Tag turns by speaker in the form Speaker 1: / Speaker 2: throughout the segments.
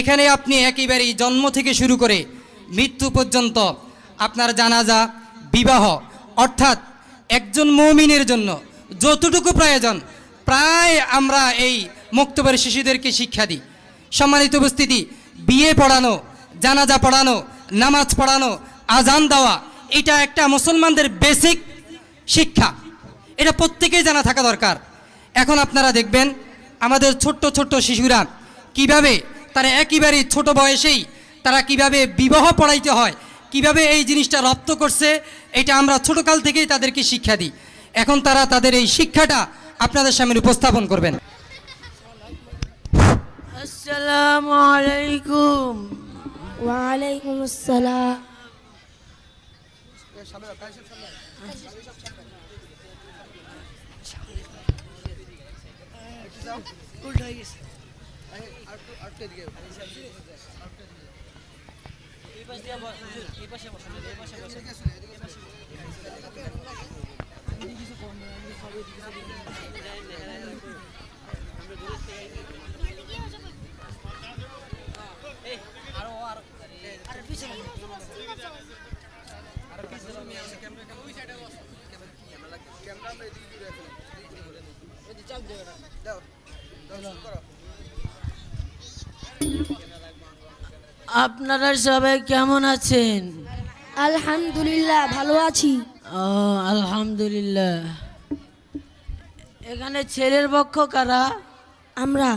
Speaker 1: এখানে আপনি একেবারেই জন্ম থেকে শুরু করে মৃত্যু পর্যন্ত আপনার জানাজা, বিবাহ, অর্থাৎ একজন মৌমিনের জন্য যতটুকু প্রয়োজন, প্রায় আমরা এই মুক্তবের শিশুদেরকে শিক্ষা দিই। সম্মানিত উপস্থিতি, বিয়ে পড়ানো, জানাজা পড়ানো, নামাজ পড়ানো, আজান দেওয়া, এটা একটা মুসলমানদের বেসিক শিক্ষা। এটা প্রত্যেকেই জানা থাকা দরকার। এখন আপনারা দেখবেন, আমাদের ছোট্ট ছোট্ট শিশুরা কীভাবে তারা একেবারেই ছোট বয়সেই তারা কীভাবে বিবাহ পড়াইতে হয় কীভাবে এই জিনিসটা রপ্ত করছে এটা আমরা ছোটকাল থেকেই তাদেরকে শিক্ষা দিই। এখন তারা তাদের এই শিক্ষাটা আপনাদের সামনে উপস্থাপন করবেন।
Speaker 2: আসসালামু আলাইকুম।
Speaker 3: ওয়ালাইকুম আসসালাম। আরও আর আর পিছনে আর পিছনে আমি আমি ক্যামেরা ওই সাইডে বস ক্যামেরা ক্যামেরা আমি দাও দাও। করো
Speaker 2: আপনারা সবাই কেমন আছেন?
Speaker 3: আলহামদুলিল্লাহ ভালো আছি।
Speaker 2: ও আলহামদুলিল্লাহ। এখানে ছেলের পক্ষ কারা?
Speaker 3: আমরা।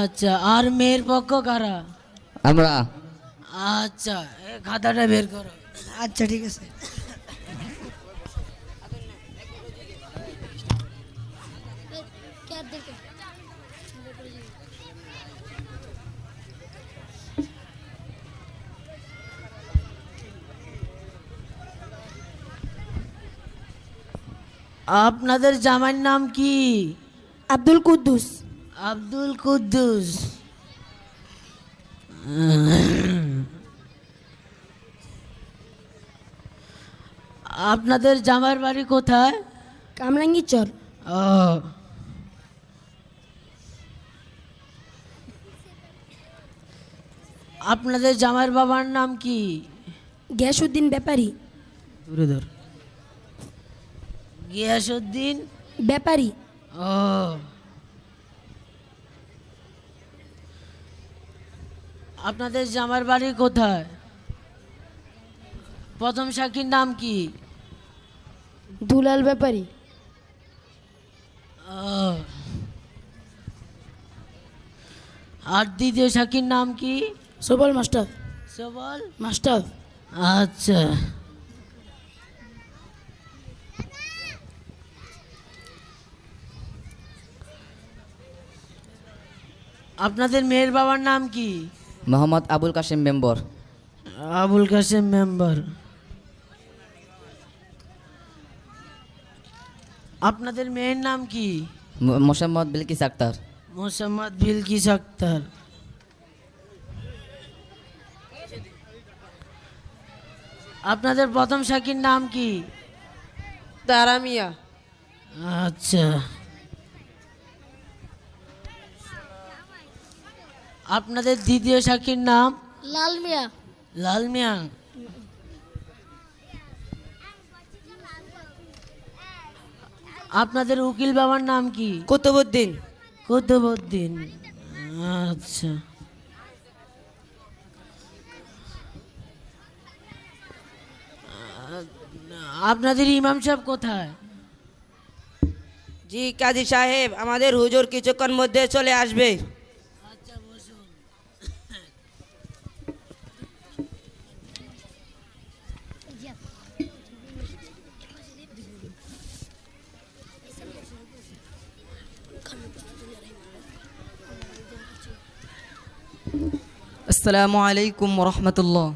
Speaker 2: আচ্ছা আর মেয়ের পক্ষ কারা?
Speaker 4: আমরা।
Speaker 2: আচ্ছা এই খাতাটা বের করো।
Speaker 3: আচ্ছা ঠিক আছে।
Speaker 2: আপনাদের জামাইয়ের নাম কি
Speaker 3: আব্দুল কুদ্দুস
Speaker 2: আব্দুল কুদ্দুস আপনাদের জামার বাড়ি কোথায়
Speaker 3: কামরাঙ্গি চর
Speaker 2: ও আপনাদের জামার বাবার নাম কি
Speaker 3: গ্যাসউদ্দিন ব্যাপারী
Speaker 2: দূরে ধর গিয়াসুদ্দিন
Speaker 3: ব্যাপারী।
Speaker 2: ও। আপনাদের জামার বাড়ি কোথায়? প্রথম সাক্ষীর নাম কি?
Speaker 3: দুলাল ব্যাপারী।
Speaker 2: আর দ্বিতীয় সাক্ষীর নাম কি?
Speaker 3: সবল মাস্টার।
Speaker 2: সবল?
Speaker 3: মাস্টার।
Speaker 2: আচ্ছা। আপনাদের মেয়ের বাবার নাম কি?
Speaker 4: মোহাম্মদ আবুল কাশেম মেম্বর।
Speaker 2: আবুল কাসেম মেম্বার। আপনাদের মেয়ের নাম কি?
Speaker 4: মোসাম্মদ বিলকিস আক্তার।
Speaker 2: মোসাম্মদ বিলকিস আক্তার। আপনাদের প্রথম সাকির নাম কি?
Speaker 5: তারামিয়া
Speaker 2: আচ্ছা। আপনাদের দ্বিতীয় সাক্ষীর নাম?
Speaker 3: লাল মিয়া।
Speaker 2: লাল মিয়া। আপনাদের উকিল বাবার নাম কি?
Speaker 5: কুতুবুদ্দিন
Speaker 2: কুতুবুদ্দিন আচ্ছা। আপনাদের ইমাম সাহেব কোথায়?
Speaker 5: জি কাজী সাহেব আমাদের হুজুর কিছুক্ষণ মধ্যে চলে আসবে।
Speaker 6: আসসালামু আলাইকুম রহমতুল্লাহ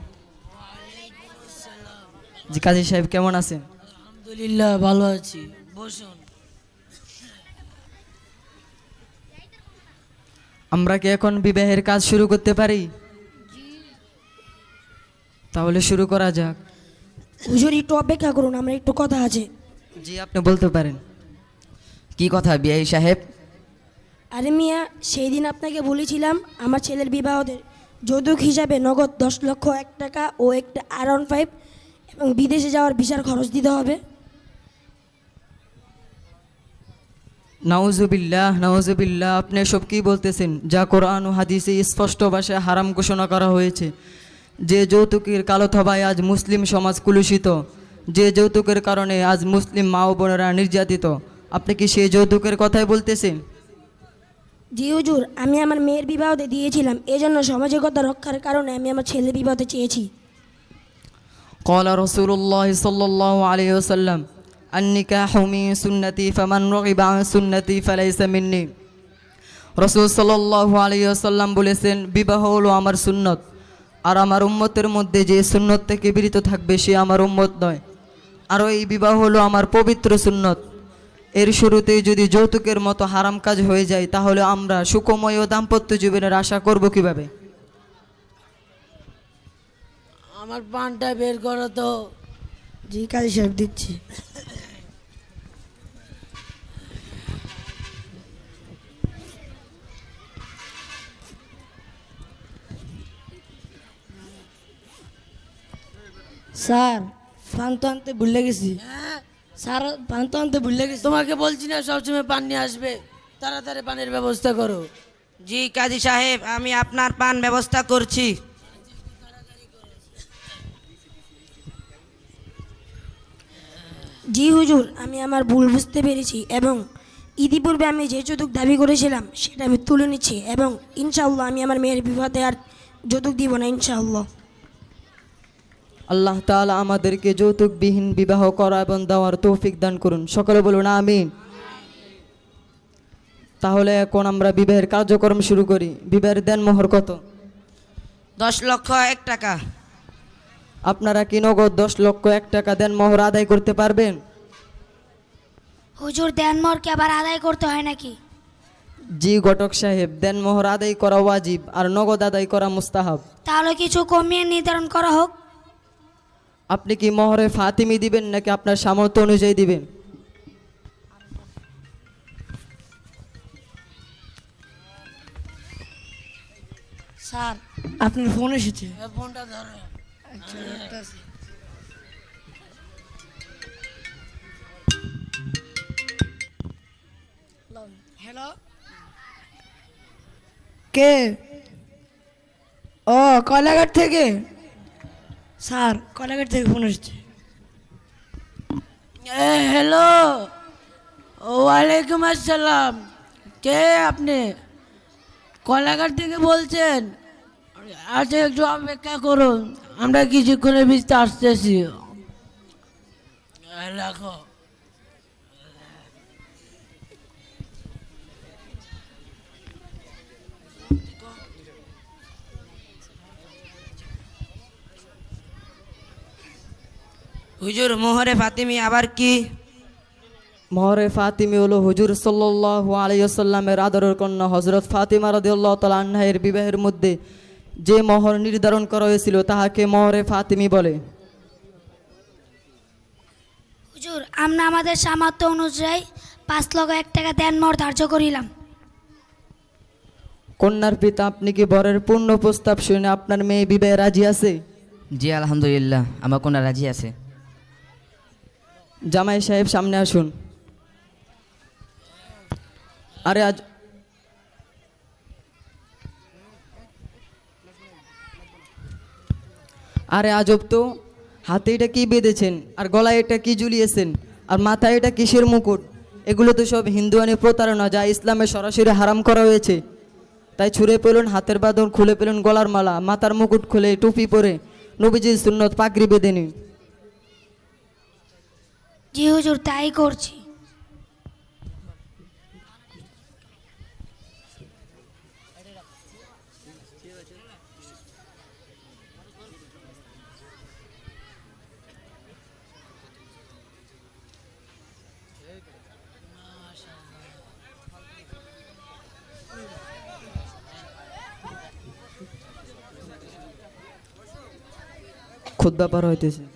Speaker 6: জি কাজী সাহেব কেমন আছেন?
Speaker 2: আলহামদুলিল্লাহ ভালো আছি। বসুন।
Speaker 6: আমরা কি এখন বিবাহের কাজ শুরু করতে পারি? তাহলে শুরু করা যাক।
Speaker 3: হুজুর একটু অপেক্ষা করুন আমরা একটু কথা আছে।
Speaker 6: জি আপনি বলতে পারেন।
Speaker 4: কি কথা বিআই সাহেব?
Speaker 3: আরে মিয়া সেই দিন আপনাকে বলেছিলাম আমার ছেলের বিবাহদের যৌতুক হিসাবে নগদ দশ লক্ষ এক টাকা ও একটা ওয়ান ফাইভ এবং বিদেশে যাওয়ার ভিসার খরচ দিতে হবে।
Speaker 6: নাউজুবিল্লাহ নাউজুবিল্লাহ আপনি সব কি বলতেছেন? যা কোরআন ও হাদিসে স্পষ্ট ভাষায় হারাম ঘোষণা করা হয়েছে। যে যৌতুকের কালো থবায় আজ মুসলিম সমাজ কুলুষিত। যে যৌতুকের কারণে আজ মুসলিম মা ও বোনেরা নির্যাতিত। আপনি কি সেই যৌতুকের কথাই বলতেছেন?
Speaker 3: জি হুজুর আমি আমার মেয়ের বিবাহতে দিয়েছিলাম এজন্য সামাজিকতা রক্ষার কারণে আমি আমার ছেলের বিবাহতে চেয়েছি
Speaker 6: قال رسول الله صلى الله عليه وسلم النكاح من سنتي فمن رغب عن سنتي فليس مني রসুল সাল্লাহ আলিয়াল্লাম বলেছেন বিবাহ হলো আমার সুন্নত আর আমার উম্মতের মধ্যে যে সুন্নত থেকে বিরত থাকবে সে আমার উম্মত নয় আরও এই বিবাহ হলো আমার পবিত্র সুন্নত এর শুরুতেই যদি যৌতুকের মতো হারাম কাজ হয়ে যায়, তাহলে আমরা সুখময় ও দাম্পত্য জীবনের আশা করব কীভাবে?
Speaker 2: আমার পানটা বের করো তো।
Speaker 3: জি, কাজী সাহেব দিচ্ছি। স্যার ফান তো আনতে ভুলে গেছি। স্যার ফান তো আনতে ভুলে গেছি।
Speaker 2: তোমাকে বলছি না সবসময় পান নিয়ে আসবে। তাড়াতাড়ি পানির ব্যবস্থা করো।
Speaker 5: জি কাজী সাহেব আমি আপনার পান ব্যবস্থা করছি।
Speaker 3: জি হুজুর আমি আমার ভুল বুঝতে পেরেছি এবং ইতিপূর্বে আমি যে যৌতুক দাবি করেছিলাম সেটা আমি তুলে নিচ্ছি এবং ইনশাআল্লাহ আমি আমার মেয়ের বিবাহতে আর যৌতুক দিব না ইনশাআল্লাহ।
Speaker 6: আল্লাহ তালা আমাদেরকে যৌতুকবিহীন বিবাহ করা এবং দেওয়ার তৌফিক দান করুন। সকলে বলুন আমিন। তাহলে এখন আমরা বিবাহের কার্যক্রম শুরু করি। বিবাহের দেন মোহর কত?
Speaker 5: দশ লক্ষ এক টাকা।
Speaker 6: আপনারা কি নগদ দশ লক্ষ এক টাকা দেন মোহর আদায় করতে পারবেন?
Speaker 7: হুজুর দেনমরকে আবার আদায় করতে হয় নাকি?
Speaker 6: জি ঘটক সাহেব দেন মোহর আদায় করা ওয়াজিব আর নগদ আদায় করা মুস্তাহাব।
Speaker 7: তাহলে কিছু কমিয়ে নির্ধারণ করা হোক।
Speaker 6: আপনি কি মহরে ফাতিমি দিবেন নাকি আপনার সামর্থ্য অনুযায়ী দিবেন?
Speaker 3: স্যার। আপনার ফোন এসেছে?
Speaker 2: ফোনটা ধরো।
Speaker 3: হ্যালো? কে? ও কলাঘাট থেকে? স্যার, কলাঘাট থেকে ফোন এসছে
Speaker 2: হ্যালো ওয়ালাইকুম আসসালাম। কে আপনি? কলাঘাট থেকে বলছেন? আচ্ছা একটু অপেক্ষা করুন। আমরা কিছুক্ষণের ভিতরে আসতেছি। এই রাখো।
Speaker 5: হুজুর মোহরে ফাতিমি আবার কি?
Speaker 6: মহরে ফাতিমি হলো হুজুর সাল্লাহ আলাইসাল্লামের আদরের কন্যা হজরত ফাতিমা রদিউল্লাহ তালা আন্নাহের বিবাহের মধ্যে যে মহর নির্ধারণ করা হয়েছিল তাহাকে মহরে ফাতিমি বলে।
Speaker 7: হুজুর আমরা আমাদের সামর্থ্য অনুযায়ী পাঁচ লক্ষ এক টাকা দেনমর ধার্য করিলাম।
Speaker 6: কন্যার পিতা আপনি কি বরের পূর্ণ প্রস্তাব শুনে আপনার মেয়ে বিবাহে রাজি আছে?
Speaker 4: জি আলহামদুলিল্লাহ আমার কোনো রাজি আছে।
Speaker 6: জামাই সাহেব, সামনে আসুন। আরে, আজ আরে, আজব তো। হাতে এটা কি বেঁধেছেন? আর গলায় এটা কি ঝুলিয়েছেন? আর মাথায় এটা কিসের মুকুট? এগুলো তো সব হিন্দুয়ানি প্রতারণা, যা ইসলামে সরাসরি হারাম করা হয়েছে। তাই ছুঁড়ে পেলেন, হাতের বাঁধন খুলে পেলেন গলার মালা, মাথার মুকুট খুলে টুপি পরে নবীজির সুন্নত পাগড়ি বেঁধে নিন।
Speaker 7: জি হুজুর তাই করছি।
Speaker 6: খুদ ব্যাপার হইতেছে।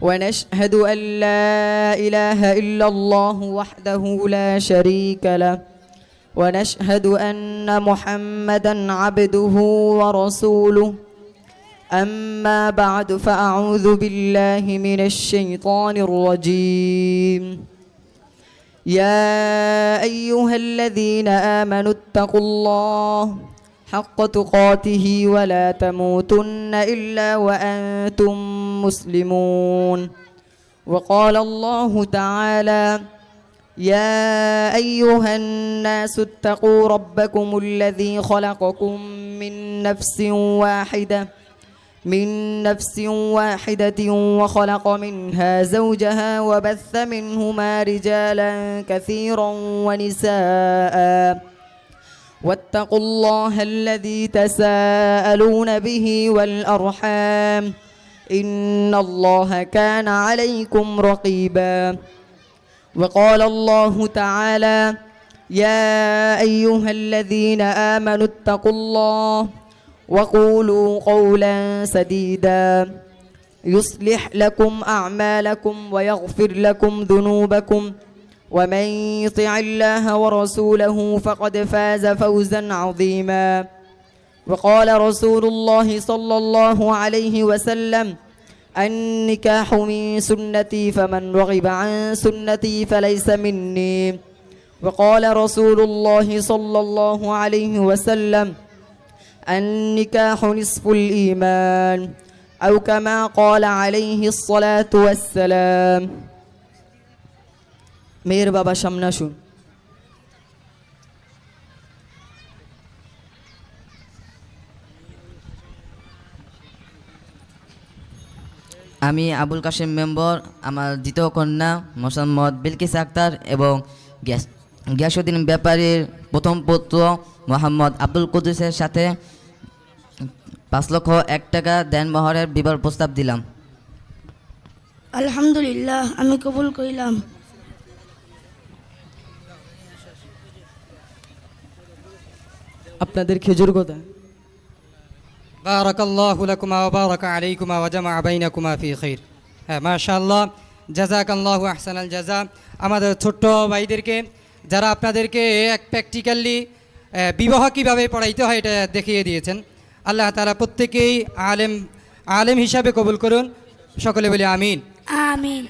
Speaker 6: ونشهد أن لا إله إلا الله وحده لا شريك له. ونشهد أن محمدا عبده ورسوله. أما بعد فأعوذ بالله من الشيطان الرجيم. يا أيها الذين آمنوا اتقوا الله حق تقاته ولا تموتن إلا وأنتم مسلمون وقال الله تعالى يا أيها الناس اتقوا ربكم الذي خلقكم من نفس واحدة من نفس واحدة وخلق منها زوجها وبث منهما رجالا كثيرا ونساء. واتقوا الله الذي تساءلون به والأرحام. إن الله كان عليكم رقيبا. وقال الله تعالى يا أيها الذين آمنوا اتقوا الله وقولوا قولا سديدا. يصلح لكم أعمالكم ويغفر لكم ذنوبكم. ومن يطع الله ورسوله فقد فاز فوزا عظيما. وقال رسول الله صلى الله عليه وسلم النكاح من سنتي فمن رغب عن سنتي فليس مني وقال رسول الله صلى الله عليه وسلم النكاح نصف الإيمان أو كما قال عليه الصلاة والسلام মেয়ের বাবা সামনে আসুন
Speaker 4: আমি আবুল কাশেম মেম্বর আমার দ্বিতীয় কন্যা মোসাম্মদ বিলকিস আক্তার এবং গ্যাস গ্যাসুদ্দিন ব্যাপারীর প্রথম পুত্র মোহাম্মদ আব্দুল কুদ্দুসের সাথে পাঁচ লক্ষ এক টাকা দেনমোহরের বিবাহ প্রস্তাব দিলাম।
Speaker 3: আলহামদুলিল্লাহ আমি কবুল করিলাম।
Speaker 6: আপনাদের খেজুর কোথায়
Speaker 1: বারাক আল্লাহ লাকুমা বারাক আলাইকুমা ওয়াজামা আবাইনাকুমা ফি খির। হ্যাঁ মাশাআল্লাহ জাজাক আল্লাহ আহসান আল জাজা আমাদের ছোট্ট ভাইদেরকে, যারা আপনাদেরকে এক প্র্যাকটিক্যালি বিবাহ কীভাবে পড়াইতে হয় এটা দেখিয়ে দিয়েছেন। আল্লাহ তারা প্রত্যেকেই আলেম আলেম হিসাবে কবুল করুন। সকলে বলি আমিন।
Speaker 7: আমিন।